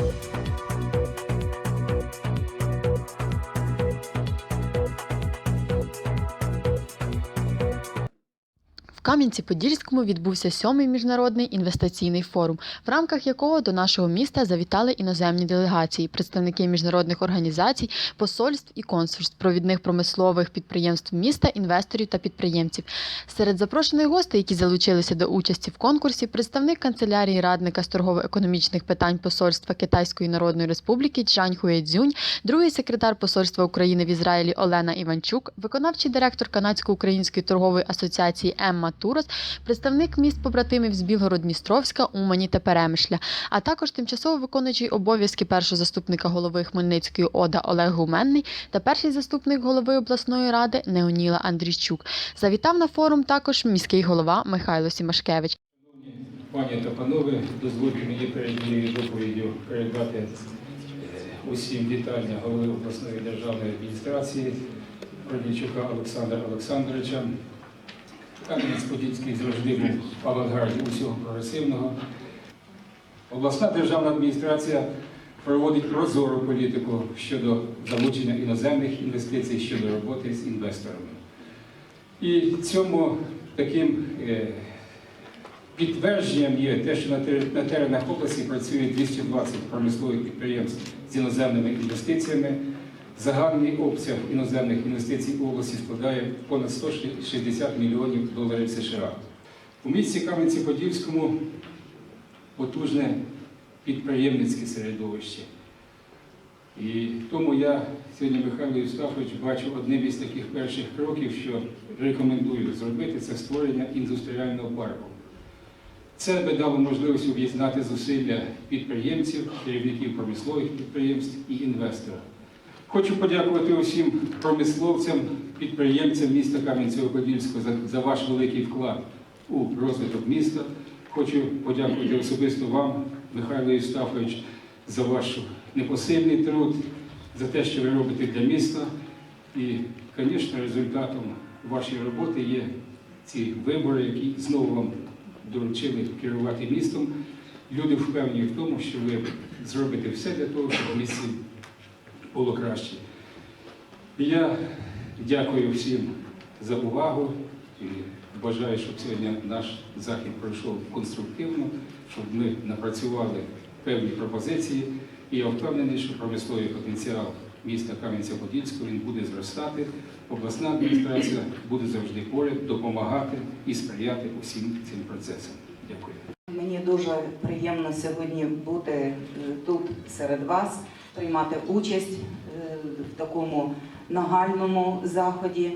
Thank you. Кам'янці-Подільському відбувся сьомий міжнародний інвестиційний форум, в рамках якого до нашого міста завітали іноземні делегації, представники міжнародних організацій, посольств і консульств, провідних промислових підприємств міста, інвесторів та підприємців. Серед запрошених гостей, які залучилися до участі в конкурсі, представник канцелярії радника з торгово-економічних питань посольства Китайської Народної Республіки Чжань Хуєцзюнь, другий секретар посольства України в Ізраїлі Олена Іванчук, виконавчий директор Канадсько-української торгової асоціації Емма Турос, представник міст побратимів з Білгород-Дністровська, Умані та Перемишля, а також тимчасово виконуючий обов'язки першого заступника голови Хмельницької ОДА Олег Гуменний та перший заступник голови обласної ради Неоніла Андрійчук. Завітав на форум також міський голова Михайло Сімашкевич. Пані та панове, дозвольте мені перед моєю доповіддю передати е, усім вітання голови обласної державної адміністрації Роднічука Олександра Олександровича. Кам'янець-Подільський завжди був авангарді усього прогресивного. Обласна державна адміністрація проводить прозору політику щодо залучення іноземних інвестицій щодо роботи з інвесторами. І цьому таким е, Підтвердженням є те, що на теренах області працює 220 промислових підприємств з іноземними інвестиціями. Загальний обсяг іноземних інвестицій в області складає понад 160 мільйонів доларів США. У місті Кам'янці-Подільському потужне підприємницьке середовище. І тому я сьогодні, Михайло Євстафович, бачу одним із таких перших кроків, що рекомендую зробити це створення індустріального парку. Це би дало можливість об'єднати зусилля підприємців, керівників промислових підприємств і інвесторів. Хочу подякувати усім промисловцям, підприємцям міста Кам'янцього-Подільського за, ваш великий вклад у розвиток міста. Хочу подякувати особисто вам, Михайло Євстафович, за ваш непосильний труд, за те, що ви робите для міста. І, звісно, результатом вашої роботи є ці вибори, які знову вам доручили керувати містом. Люди впевнені в тому, що ви зробите все для того, щоб місті було краще. Я дякую всім за увагу і бажаю, щоб сьогодні наш захід пройшов конструктивно, щоб ми напрацювали певні пропозиції. І я впевнений, що промисловий потенціал міста Кам'янця-Подільського він буде зростати. Обласна адміністрація буде завжди поряд допомагати і сприяти усім цим процесам. Дякую. Мені дуже приємно сьогодні бути тут серед вас, приймати участь е, в такому нагальному заході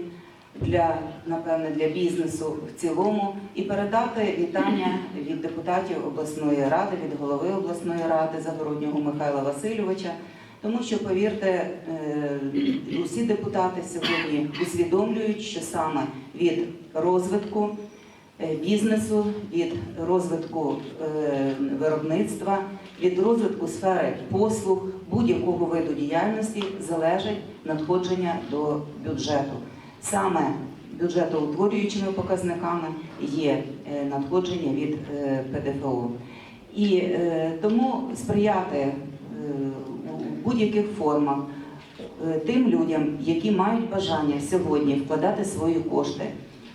для напевне для бізнесу в цілому і передати вітання від депутатів обласної ради, від голови обласної ради Загороднього Михайла Васильовича. Тому що, повірте, е, усі депутати сьогодні усвідомлюють, що саме від розвитку бізнесу, від розвитку е, виробництва, від розвитку сфери послуг будь-якого виду діяльності залежить надходження до бюджету. Саме бюджетоутворюючими показниками є е, надходження від е, ПДФО. І е, тому сприяти е, у будь-яких формах е, тим людям, які мають бажання сьогодні вкладати свої кошти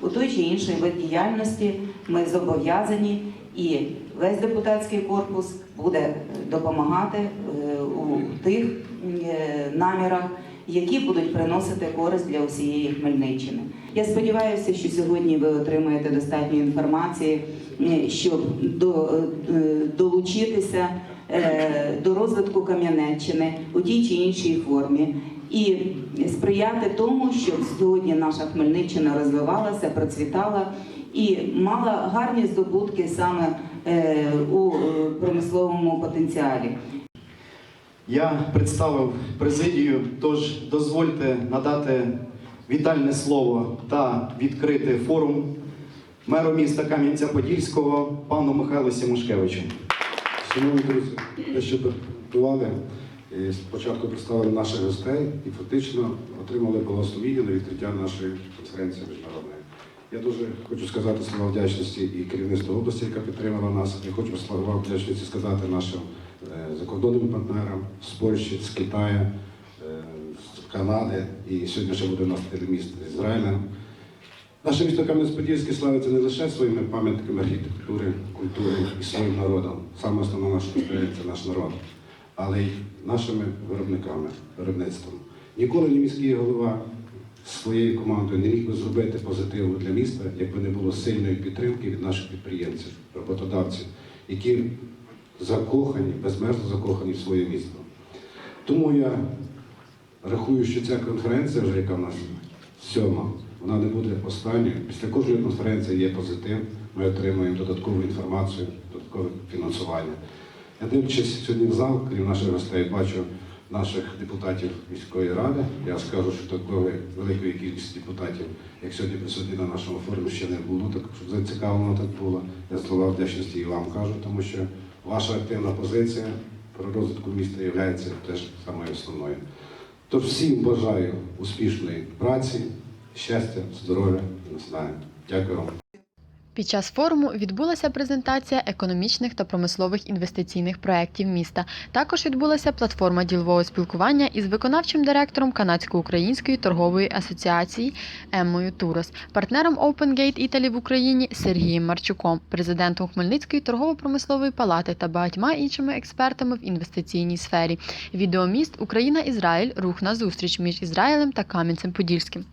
у той чи інший вид діяльності, ми зобов'язані і весь депутатський корпус буде е, допомагати е, у тих е, намірах, які будуть приносити користь для усієї Хмельниччини. Я сподіваюся, що сьогодні ви отримаєте достатньо інформації, щоб до, долучитися до розвитку Кам'янеччини у тій чи іншій формі. І сприяти тому, щоб сьогодні наша Хмельниччина розвивалася, процвітала і мала гарні здобутки саме е, у е, промисловому потенціалі. Я представив президію, тож дозвольте надати вітальне слово та відкрити форум меру міста Кам'янця-Подільського пану Михайлу Сімушкевичу. Шановні друзі, те, що підготували, і спочатку представили наших гостей і фактично отримали благословіння на відкриття нашої конференції міжнародної. Я дуже хочу сказати слова вдячності і керівництву області, яка підтримала нас. Я хочу слова вдячності сказати нашим е, закордонним партнерам з Польщі, з Китаю, е, з Канади і сьогодні ще буде у нас телеміст з Ізраїлем. Наше місто Кам'янець-Подільське славиться не лише своїми пам'ятками архітектури, культури і своїм народом. Саме наша історія – це наш народ, але й нашими виробниками, виробництвом. Ніколи ні міський голова своєю командою не міг би зробити позитиву для міста, якби не було сильної підтримки від наших підприємців, роботодавців, які закохані, безмежно закохані в своє місто. Тому я рахую, що ця конференція, вже яка в нас сьома, вона не буде останньою. Після кожної конференції є позитив. Ми отримуємо додаткову інформацію, додаткове фінансування. Я дивлячись сьогодні в зал, крім наших гостей, бачу наших депутатів міської ради. Я скажу, що такої великої кількості депутатів, як сьогодні присутні на нашому форумі, ще не було, так щоб зацікавлено так було. Я слова вдячності і вам кажу, тому що ваша активна позиція про розвитку міста є теж самою основною. Тож всім бажаю успішної праці, щастя, здоров'я і наснаги. Дякую вам. Під час форуму відбулася презентація економічних та промислових інвестиційних проєктів міста. Також відбулася платформа ділового спілкування із виконавчим директором Канадсько-української торгової асоціації Еммою Турос, партнером Open Gate Italy в Україні Сергієм Марчуком, президентом Хмельницької торгово-промислової палати та багатьма іншими експертами в інвестиційній сфері. Відеоміст Україна-Ізраїль рух на зустріч між Ізраїлем та Кам'янцем-Подільським.